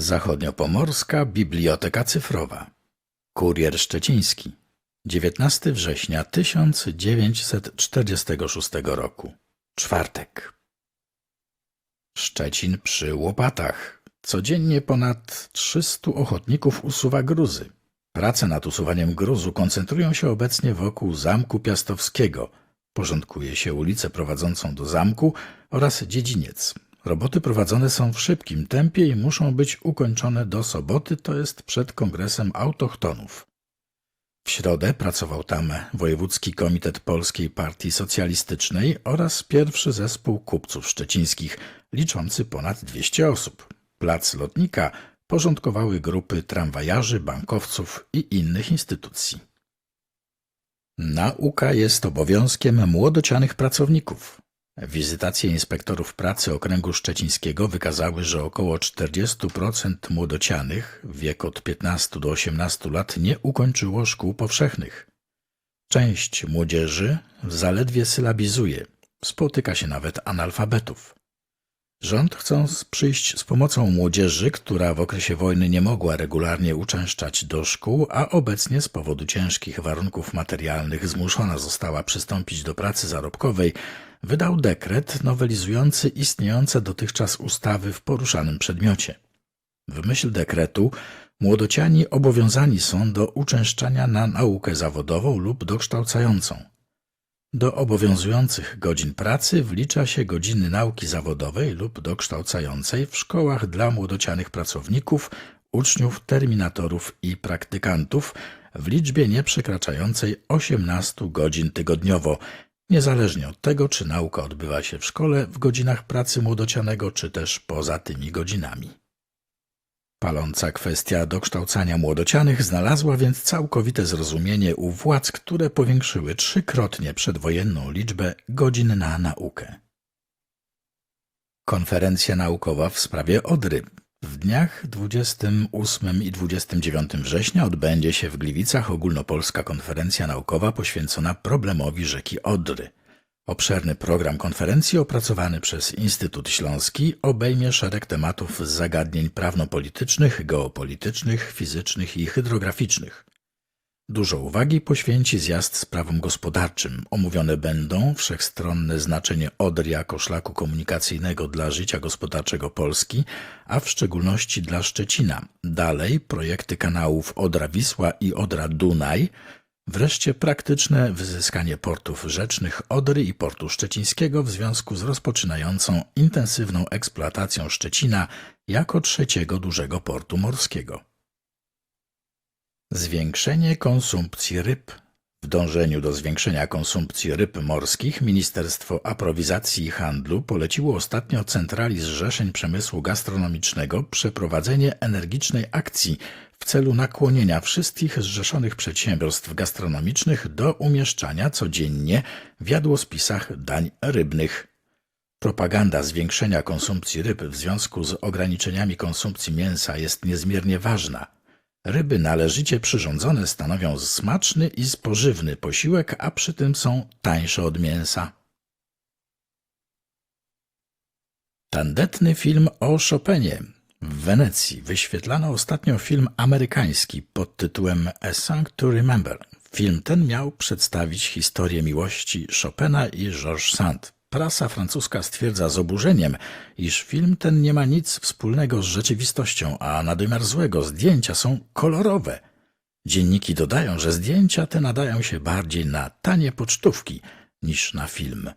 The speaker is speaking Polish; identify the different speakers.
Speaker 1: Zachodniopomorska Biblioteka Cyfrowa. Kurier Szczeciński. 19 września 1946 roku. Czwartek. Szczecin przy łopatach. Codziennie ponad 300 ochotników usuwa gruzy. Prace nad usuwaniem gruzu koncentrują się obecnie wokół Zamku Piastowskiego. Porządkuje się ulicę prowadzącą do zamku oraz dziedziniec. Roboty prowadzone są w szybkim tempie i muszą być ukończone do soboty, to jest przed Kongresem Autochtonów. W środę pracował tam Wojewódzki Komitet Polskiej Partii Socjalistycznej oraz pierwszy zespół kupców szczecińskich, liczący ponad 200 osób. Plac lotnika porządkowały grupy tramwajarzy, bankowców i innych instytucji. Nauka jest obowiązkiem młodocianych pracowników. Wizytacje inspektorów pracy okręgu szczecińskiego wykazały, że około 40% młodocianych w wieku od 15 do 18 lat nie ukończyło szkół powszechnych. Część młodzieży zaledwie sylabizuje, spotyka się nawet analfabetów. Rząd, chcąc przyjść z pomocą młodzieży, która w okresie wojny nie mogła regularnie uczęszczać do szkół, a obecnie z powodu ciężkich warunków materialnych zmuszona została przystąpić do pracy zarobkowej, wydał dekret nowelizujący istniejące dotychczas ustawy w poruszanym przedmiocie. W myśl dekretu młodociani obowiązani są do uczęszczania na naukę zawodową lub dokształcającą. Do obowiązujących godzin pracy wlicza się godziny nauki zawodowej lub dokształcającej w szkołach dla młodocianych pracowników, uczniów, terminatorów i praktykantów w liczbie nie przekraczającej 18 godzin tygodniowo, niezależnie od tego, czy nauka odbywa się w szkole w godzinach pracy młodocianego, czy też poza tymi godzinami. Paląca kwestia dokształcania młodocianych znalazła więc całkowite zrozumienie u władz, które powiększyły trzykrotnie przedwojenną liczbę godzin na naukę. Konferencja naukowa w sprawie Odry. W dniach 28 i 29 września odbędzie się w Gliwicach ogólnopolska konferencja naukowa poświęcona problemowi rzeki Odry. Obszerny program konferencji opracowany przez Instytut Śląski obejmie szereg tematów z zagadnień prawno-politycznych, geopolitycznych, fizycznych i hydrograficznych. Dużo uwagi poświęci zjazd sprawom gospodarczym. Omówione będą wszechstronne znaczenie Odry jako szlaku komunikacyjnego dla życia gospodarczego Polski, a w szczególności dla Szczecina. Dalej projekty kanałów Odra-Wisła i Odra-Dunaj, Wreszcie praktyczne wyzyskanie portów rzecznych Odry i portu szczecińskiego w związku z rozpoczynającą intensywną eksploatacją Szczecina jako trzeciego dużego portu morskiego. Zwiększenie konsumpcji ryb. W dążeniu do zwiększenia konsumpcji ryb morskich Ministerstwo Aprowizacji i Handlu poleciło ostatnio Centrali Zrzeszeń Przemysłu Gastronomicznego przeprowadzenie energicznej akcji w celu nakłonienia wszystkich zrzeszonych przedsiębiorstw gastronomicznych do umieszczania codziennie w jadłospisach dań rybnych. Propaganda zwiększenia konsumpcji ryb w związku z ograniczeniami konsumpcji mięsa jest niezmiernie ważna. Ryby należycie przyrządzone stanowią smaczny i spożywny posiłek, a przy tym są tańsze od mięsa. Tandetny film o Chopinie. W Wenecji wyświetlano ostatnio film amerykański pod tytułem A Song to Remember. Film ten miał przedstawić historię miłości Chopina i Georges Sand. Prasa francuska stwierdza z oburzeniem, iż film ten nie ma nic wspólnego z rzeczywistością, a na złego zdjęcia są kolorowe. Dzienniki dodają, że zdjęcia te nadają się bardziej na tanie pocztówki niż na film.